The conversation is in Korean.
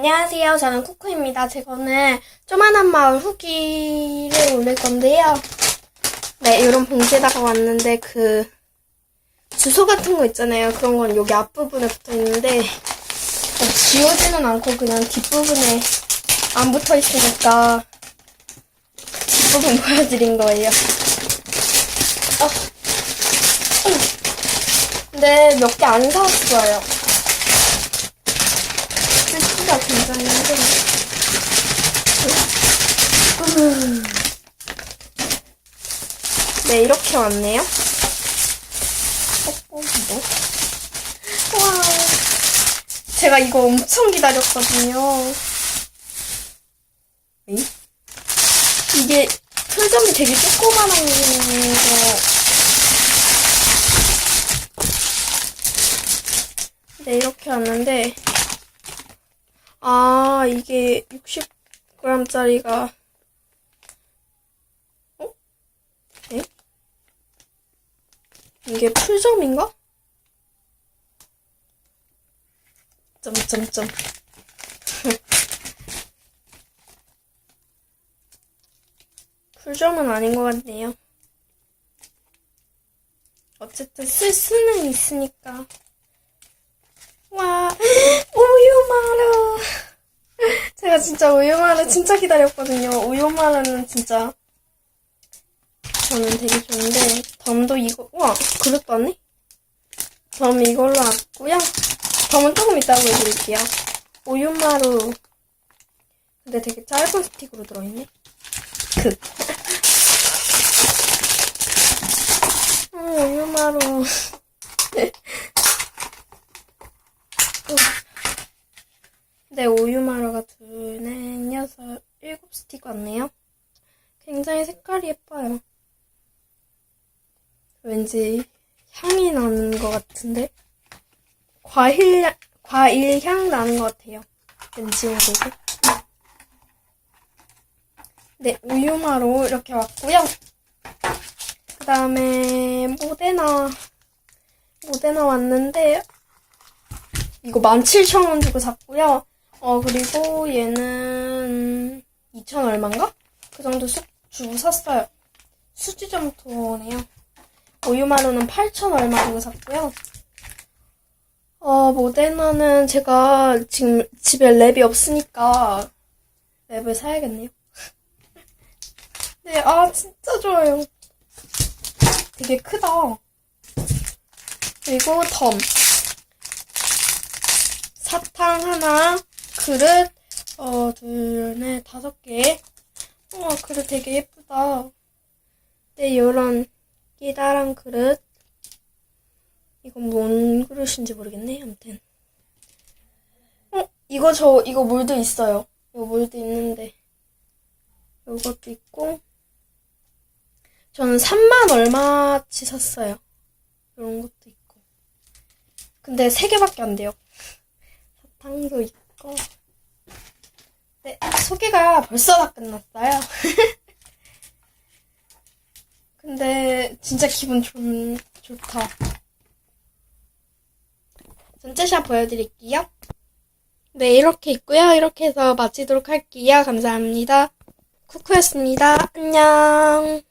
안녕하세요. 저는 쿠쿠입니다. 제가 오늘 조만한 마을 후기를 올릴 건데요. 네, 이런 봉지에다가 왔는데 그 주소 같은 거 있잖아요. 그런 건 여기 앞부분에 붙어 있는데 어, 지워지는 않고 그냥 뒷부분에 안 붙어 있으니까 뒷부분 보여드린 거예요. 어. 음. 근데 몇 개 안 사왔어요. 힘들어. 음. 네, 이렇게 왔네요. 뽁뽁이도. 와. 제가 이거 엄청 기다렸거든요. 이게 풀점이 되게 조그만한 거. 네, 이렇게 왔는데, 아, 이게 60g짜리가, 어? 네? 이게 풀점인가? 점점점. 풀점은 아닌 것 같네요. 어쨌든 쓸 수는 있으니까. 와, 우유마루. 제가 진짜 우유마루 진짜 기다렸거든요. 우유마루는 진짜 저는 되게 좋은데 덤도 이거 우와 그릇도 왔네. 덤 이걸로 왔고요. 덤은 조금 이따 보여드릴게요. 우유마루 근데 되게 짧은 스틱으로 들어있네. 그. 음, 우유마루. 네, 우유마루가 여섯, 일곱 스틱 왔네요. 굉장히 색깔이 예뻐요. 왠지 향이 나는 것 같은데? 과일, 향- 과일 향 나는 것 같아요. 왠지 모르게. 네, 우유마루 이렇게 왔고요. 그 다음에 모데나, 모데나 왔는데, 이거 17,000원 주고 샀고요. 어, 그리고 얘는 2,000 얼마인가? 그 정도 수, 주고 샀어요. 수지점토네요. 우유마루는 8,000 얼마 주고 샀고요. 어, 모데나는 제가 지금 집에 랩이 없으니까 랩을 사야겠네요. 네, 아, 진짜 좋아요. 되게 크다. 그리고 덤. 사탕 하나, 그릇, 어, 둘, 넷, 다섯 개. 어, 그릇 되게 예쁘다. 네, 요런 기다란 그릇. 이건 뭔 그릇인지 모르겠네, 아무튼. 어, 이거 저, 이거 물도 있어요. 이거 물도 있는데. 요것도 있고. 저는 3만 얼마치 샀어요. 이런 것도 있고. 근데 3개밖에 안 돼요. 사탕도 있고. 네, 소개가 벌써 다 끝났어요. 근데 진짜 기분 좋, 좋다. 전체샷 보여드릴게요. 네, 이렇게 있고요. 이렇게 해서 마치도록 할게요. 감사합니다. 쿠쿠였습니다. 안녕.